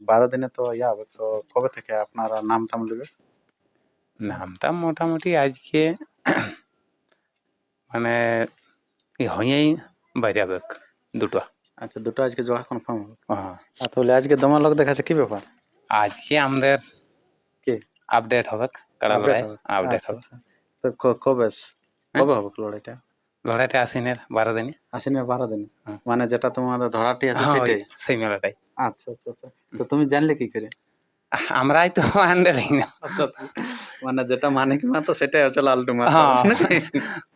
বারো দিনে তো ইয়া হবে তো কবে থেকে আপনারা নাম টাম নেবে নামটা মোটামুটি আজকে মানে হয়েই বাইরাবে দুটো আচ্ছা দুটো আজকে জোড়া কনফার্ম হবে হ্যাঁ। তাহলে আজকে দমা লোক দেখাচ্ছে কি ব্যাপার আজকে আমাদের কি? আপডেট হবে কাড়া লড়াই আপডেট আচ্ছা, হবে আচ্ছা। তো ক- কবে হ্যাঁ? কবে হবে লড়াইটা লড়াইটা আসিনের বারো দিনে আশ্বিনের বারো দিন হ্যাঁ। মানে যেটা তোমার ধরাটি আছে হ্যাঁ, সেটাই সেই মেলাটাই আচ্ছা আচ্ছা আচ্ছা তো তুমি জানলে কি করে আমরাই তো আন্ডারিং আচ্ছা আচ্ছা। মানে যেটা মানিক মাতো সেটাই হচ্ছে লালটু মাতো হ্যাঁ।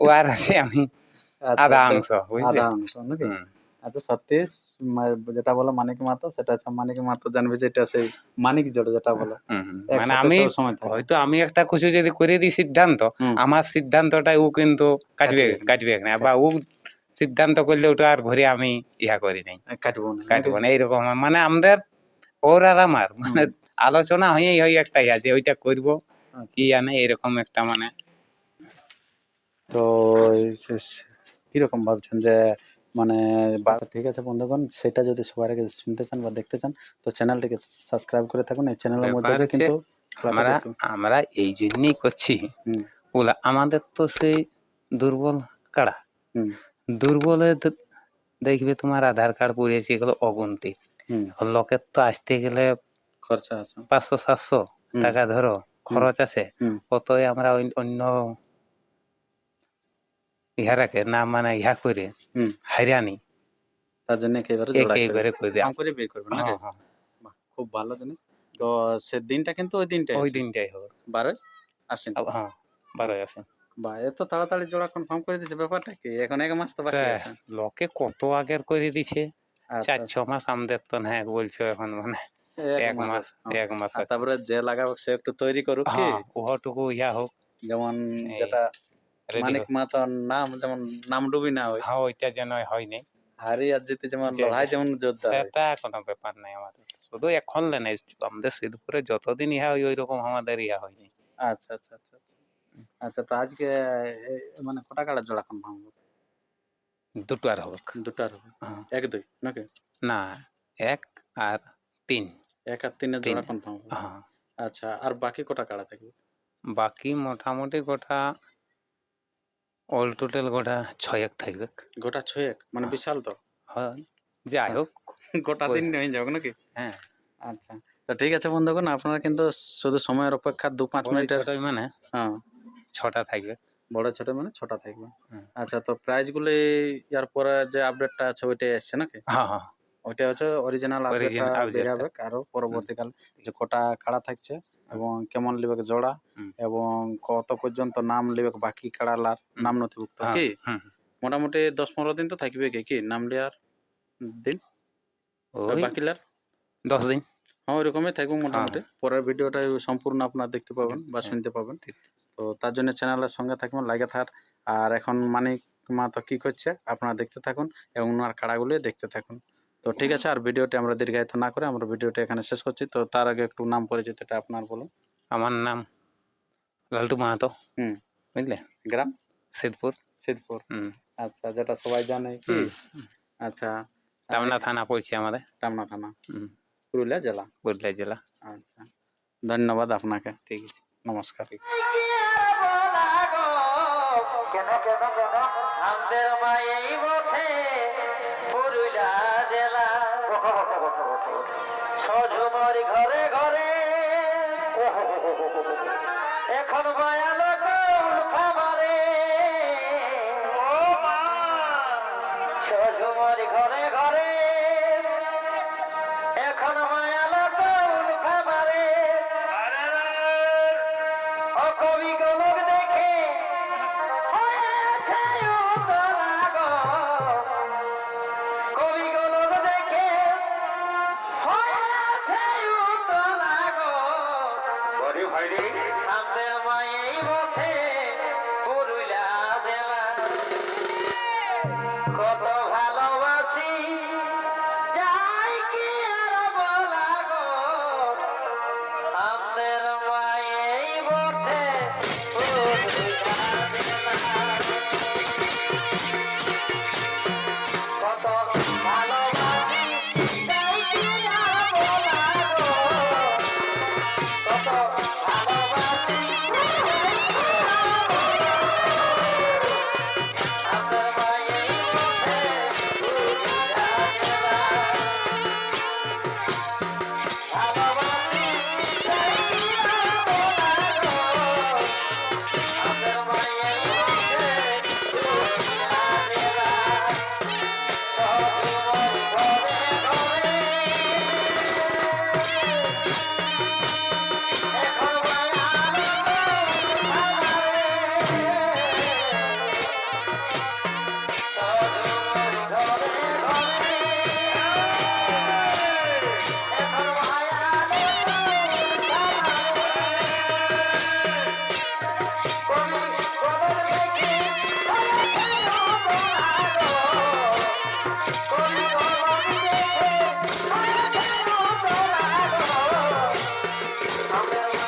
ও আর আছে আমি আচ্ছা, আধা। অংশ আধা অংশ নাকি। আচ্ছা সতীশ যেটা বলো মানিক মাতো সেটা হচ্ছে মানিক মাতো জানবে যে এটা সেই মানিক জোড় যেটা বলো। মানে আমি। হয়তো আমি একটা কিছু যদি করে দিই সিদ্ধান্ত আমার সিদ্ধান্তটা ও কিন্তু কাটবে কাটবে। না। বা ও সিদ্ধান্ত করলে ওটা আর ঘরে আমি ইহা করি নাই। কাটবো না। কাটবো না এইরকম। মানে আমাদের ওর আর আমার মানে আলোচনা হয়েই হয় একটা ইয়া যে ওইটা করব আচ্ছা। কি জানে এরকম একটা মানে। তো কীরকম ভাবছেন যে মানে ঠিক আছে বন্ধুগণ সেটা যদি সবার আগে শুনতে চান বা দেখতে চান তো চ্যানেলটিকে সাবস্ক্রাইব করে থাকুন। এই চ্যানেলের মধ্যে কিন্তু আমরা আমরা এই জন্যই করছি। ওগুলা আমাদের তো সেই দুর্বল কাড়া। দুর্বলে দেখবে তোমার আধার কার্ড পড়িয়েছে এগুলো অগুন্তি। লোকের তো আসতে গেলে খরচা আছে। পাঁচশো সাতশো টাকা ধরো খরচ আছে। কতই আমরা অন্য ইহারাকে না মানে ইহা করে। হাইরানি। তার জন্য একেবারে জোড়া করে। একেবারে করে দেয়। করে বের করবেন নাকি হ্যাঁ, হ্যাঁ, খুব ভালো জিনিস। তো সে দিনটা কিন্তু ওই দিনটাই ওই দিনটাই হবে। বারোই আসেন? হ্যাঁ বারোই আছে বা এত তাড়াতাড়ি জোড়া কনফার্ম করে দিয়েছে ব্যাপারটা কি? এখন এক মাস তো বাকি আছে। লোকে কত আগের করে দিছে? আচ্ছা, চার ছ মাস আমাদের তো না বলছো এখন মানে এক মাস হ্যাঁ। এক মাস তারপরে যে লাগাবো সে একটু তৈরি করুক কি? হ্যাঁ ওহটুকু ইয়া হোক। যেমন যেটা মানিক। মাতার নাম যেমন নাম ডুবি না হয়। হ্যাঁ ওইটা যেন হয়নি হারি আর জিতে যেমন লড়াই যেমন যোদ্ধা সেটা কোনো ব্যাপার নাই আমাদের। শুধু এখন নেই আমাদের সিদ্ধপুরে যতদিন ইহা হয় ওই রকম আমাদের ইয়া হয়নি আচ্ছা আচ্ছা আচ্ছা আচ্ছা। আচ্ছা তো আজকে মানে কটা কাটার জোড়া কনফার্ম হবে দুটো আর হোক দুটার হবে? হ্যাঁ। এক দুই নাকি? না এক আর তিন। এক আর তিনের তিন। জোড়া কনফার্ম হবে হ্যাঁ। আচ্ছা আর বাকি কটা কাড়া থাকবে? বাকি মোটামুটি গোটা অল টোটাল গোটা ছয়েক থাকবে গোটা ছয়েক? মানে হ্যাঁ। বিশাল তো? হ্যাঁ। যাই হোক। গোটা দিন হয়ে যাবে নাকি? হ্যাঁ। আচ্ছা। তো ঠিক আছে বন্ধুগণ আপনারা কিন্তু শুধু সময়ের অপেক্ষা দু পাঁচ মিনিট মিনিটের মানে হ্যাঁ। ছটা থাকবে বড় ছোট মানে ছটা থাকবে হুম। আচ্ছা তো প্রাইস গুলি ইয়ার পরে যে আপডেটটা আছে ওইটাই আসছে নাকি? হ্যাঁ হ্যাঁ। ওইটা হচ্ছে অরিজিনাল Original আপডেটটা update বের আরও পরবর্তীকাল যে কটা কাড়া থাকছে এবং কেমন লিবে জোড়া এবং কত পর্যন্ত নাম লিবে বাকি কাড়ালার হুম। নাম নথিভুক্ত হ্যাঁ, কি? মোটামুটি দশ পনেরো দিন তো থাকবে কি কি? নাম লিয়ার দিন? বাকিলার দশ দিন। হ্যাঁ ওইরকমই থাকবে মোটামুটি। পরের ভিডিওটা সম্পূর্ণ আপনারা দেখতে পাবেন বা হ্যাঁ, শুনতে পাবেন। তো তার জন্য চ্যানেলের সঙ্গে থাকবেন লাগে থাক। আর এখন মানিক মা তো কি করছে আপনারা দেখতে থাকুন এবং ওনার কাড়াগুলি দেখতে থাকুন। তো ঠিক আছে আর ভিডিওটি আমরা দীর্ঘায়িত না করে আমরা ভিডিওটা এখানে শেষ করছি। তো তার আগে একটু নাম পরিচিতটা আপনার বলুন। আমার নাম লালটু মাহাতো। হুম। বুঝলে? গ্রাম? সিদ্ধপুর। সিদ্ধপুর। হুম। আচ্ছা যেটা সবাই জানে কি? হুম। আচ্ছা। টামনা থানা পড়ছে আমাদের। টামনা থানা। হুম, পুরুলিয়া জেলা? পুরুলিয়া জেলা। আচ্ছা। ধন্যবাদ আপনাকে। ঠিক আছে নমস্কার। আমাদের মায়েই বটে পুরুলিয়া জেলা সজুমর ঘরে ঘরে। এখন মায়া লোক খাবারে সজুমর ঘরে ঘরে। এখন মায়া হরে সামনে আমায় এই পথে